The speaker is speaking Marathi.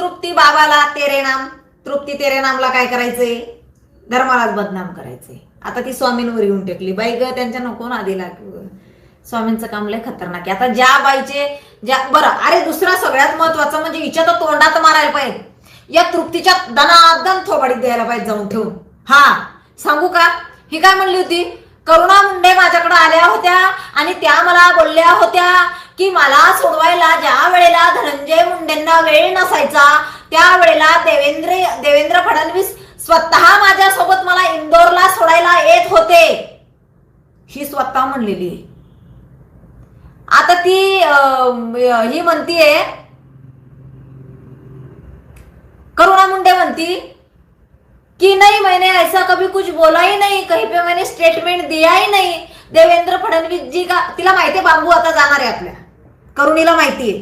तृप्ती बाबाला तेरे नाम. तृप्ती तेरे नामला काय करायचंय? धर्मालाच बदनाम करायचंय. आता ती स्वामींवर येऊन टेकली. बाई ग त्यांच्या नको ना दिला स्वामींचं काम लय खतरनाक आहे. आता ज्या बाईचे ज्या बरं अरे दुसरा सगळ्यात महत्वाचं म्हणजे हिच्या तर तोंडात मारायला पाहिजे. या तृप्तीच्या दनादन थोबाडीत द्यायला पाहिजे जाऊन ठेवून. हा सांगू का? ही काय म्हणली होती? करुणा मुंडे माझ्याकडे आल्या होत्या आणि त्या मला बोलल्या होत्या की मला सोडवायला त्यांना वेळ नसायचा. त्यावेळेला देवेंद्र देवेंद्र फडणवीस स्वतः माझ्यासोबत मला इंदोरला सोडायला येत होते. ही स्वतः म्हणलेली आहे. आता ती ही म्हणतीये करुणा मुंडे म्हणती कि नाही मैंने ऐसा कभी कुछ बोला ही नहीं कहीं पे मैंने स्टेटमेंट दिया ही नहीं. देवेंद्र फडणवीस जी का तिला माहितीये बाबू आता जाणार आहे आपल्या. करुणीला माहितीये.